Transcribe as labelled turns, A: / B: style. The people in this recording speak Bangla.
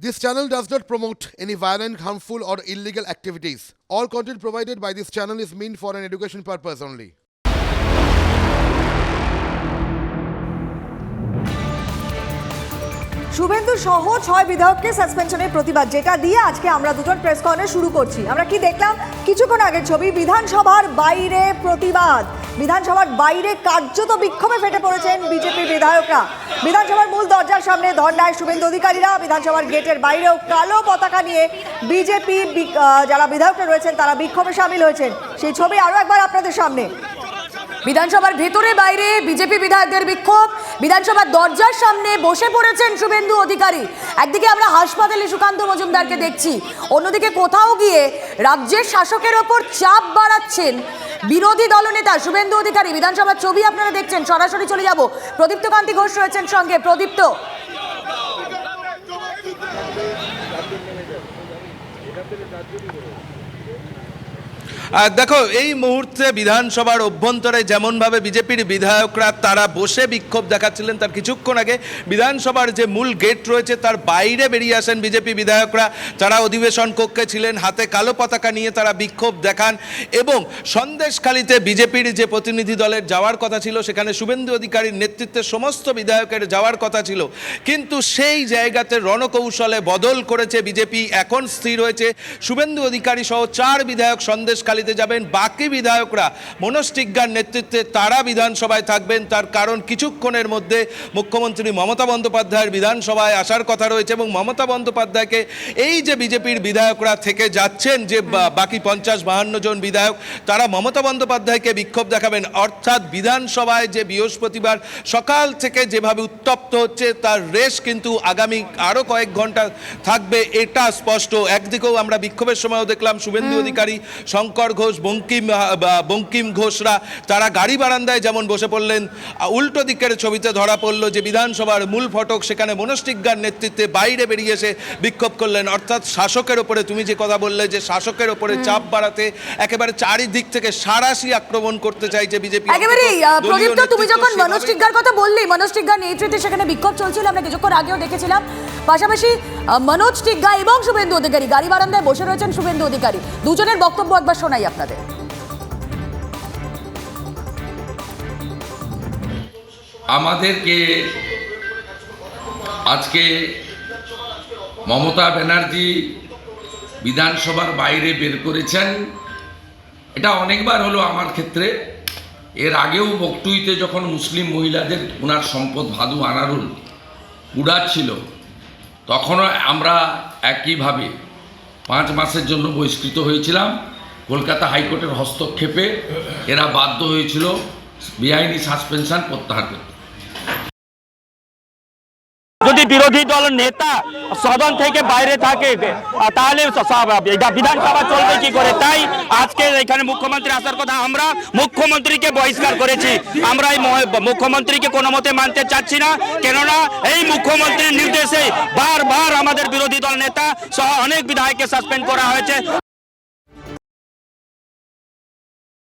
A: This channel does not promote any violent, harmful, or illegal activities. All content provided by this channel is meant for an education purpose only.
B: Suvendu সহ ছয় বিধায়ককে সাসপেনশনের প্রতিবাদ যেটা দিয়ে আজকে আমরা দুজন প্রেস কর্নার শুরু করছি আমরা কি দেখলাম কিছুক্ষণ আগের ছবি বিধানসভার বাইরে প্রতিবাদ বিধানসভার বাইরে কার্যত বিক্ষোভে ফেটে পড়েছেন বিজেপির বিধায়করা। বিধানসভার মূল দরজার সামনে ধর্নায় শুভেন্দু অধিকারীরা, বিধানসভার গেটের বাইরেও কালো পতাকা নিয়ে বিজেপি যারা বিধায়করা রয়েছেন, তারা বিক্ষোভে সামিল হয়েছেন। সেই ছবি আরও একবার আপনাদের সামনে। বিধানসভার ভেতরে বাইরে বিজেপি বিধায়কদের বিক্ষোভ। বিধানসভার দরজার সামনে বসে পড়েছেন শুভেন্দু অধিকারী। একদিকে আমরা হাসপাতালে সুকান্ত মজুমদারকে দেখছি, অন্যদিকে কোথাও গিয়ে রাজ্যের শাসকের ওপর চাপ বাড়াচ্ছেন বিরোধী দলনেতা শুভেন্দু অধিকারী, বিধানসভার ছবি আপনারা দেখছেন, সরাসরি চলে যাব। প্রদীপ্ত কান্তি ঘোষ রয়েছেন সঙ্গে, প্রদীপ্ত।
C: দেখো, এই মুহূর্তে বিধানসভার অভ্যন্তরে যেমনভাবে বিজেপির বিধায়করা তারা বসে বিক্ষোভ দেখাচ্ছিলেন, তার কিছুক্ষণ আগে বিধানসভার যে মূল গেট রয়েছে, তার বাইরে বেরিয়ে আসেন বিজেপি বিধায়করা। তারা অধিবেশন কক্ষে ছিলেন, হাতে কালো পতাকা নিয়ে তারা বিক্ষোভ দেখান এবং সন্দেশখালিতে বিজেপির যে প্রতিনিধি দলের যাওয়ার কথা ছিল, সেখানে শুভেন্দু অধিকারীর নেতৃত্বে সমস্ত বিধায়কের যাওয়ার কথা ছিল। কিন্তু সেই জায়গাতে রণকৌশলে বদল করেছে বিজেপি, এখন স্থির হয়েছে শুভেন্দু অধিকারী সহ চার বিধায়ক সন্দেশখালিতে যাবেন বাকি বিধায়করা। মনস্টিজ্ঞার নেতৃত্বে তারা বিধানসভায় থাকবেন তার কারণ কিছুক্ষণের মধ্যে মুখ্যমন্ত্রী মমতা বন্দ্যোপাধ্যায়ের বিধানসভায় আসার কথা রয়েছে এবং মমতা বন্দ্যোপাধ্যায়কে এই যে বিজেপির বিধায়করা থেকে যাচ্ছেন যে বাকি পঞ্চাশ বাহান্ন জন বিধায়ক তারা মমতা বন্দ্যোপাধ্যায়কে বিক্ষোভ দেখাবেন। অর্থাৎ বিধানসভায় যে বৃহস্পতিবার সকাল থেকে যেভাবে উত্তপ্ত হচ্ছে তার রেশ কিন্তু আগামী আরও কয়েক ঘণ্টা থাকবে এটা স্পষ্ট। একদিকেও আমরা বিক্ষোভের সময়ও দেখলাম শুভেন্দু অধিকারী শঙ্কর ঘোষ বঙ্কিম বঙ্কিম ঘোষরা তারা গাড়ি বারান্দায় যেমন বসে পড়লেন উল্টো দিকের ছবিতে ধরা পড়ল যে বিধানসভার মূল ফটক সেখানে মনস্টিজ্ঞার নেতৃত্বে বাইরে বেরিয়ে এসে বিক্ষোভ করলেন। অর্থাৎ শাসকের ওপরে তুমি যে কথা বললে যে শাসকের ওপরে চাপ বাড়াতে একেবারে চারিদিক থেকে সারাশি আক্রমণ করতে চাইছে বিজেপি।
B: একেবারেই তুমি যখন টিগ্গার কথা বললি মনোজ টিগ্গার নেতৃত্বে সেখানে বিক্ষোভ চলছিল আমরা কিছুক্ষণ আগেও দেখেছিলাম। পাশাপাশি মনোজ টিগ্গা এবং শুভেন্দু অধিকারী, গাড়ি বারান্দায় বসে রয়েছেন শুভেন্দু অধিকারী। দুজনের বক্তব্য একবার শোনাই আপনাদের।
D: আমাদেরকে আজকে মমতা ব্যানার্জি বিধানসভার বাইরে বের করেছেন। এটা অনেকবার হলো আমার ক্ষেত্রে। এর আগেও বকটুইতে যখন মুসলিম মহিলাদের ওনার সম্পদ ভাদু আনারুল উড়াচ্ছিল তখনও আমরা একইভাবে পাঁচ মাসের জন্য বহিষ্কৃত হয়েছিলাম। কলকাতা হাইকোর্টের হস্তক্ষেপে এরা বাধ্য হয়েছিল বেআইনি সাসপেনশন প্রত্যাহার করতে।
E: বিরোধী দল নেতা সদন থেকে বাইরে থাকে তাহলে বিধানসভা চলবে কি করে? তাই আজকে এখানে মুখ্যমন্ত্রী আসার কথা আমরা মুখ্যমন্ত্রীকে বহিষ্কার করেছি। আমরা এই মুখ্যমন্ত্রীকে কোনো মতে মানতে চাচ্ছি না। কেননা এই মুখ্যমন্ত্রীর নির্দেশে বারবার আমাদের বিরোধী দল নেতা সহ অনেক বিধায়ককে সাসপেন্ড করা হয়েছে।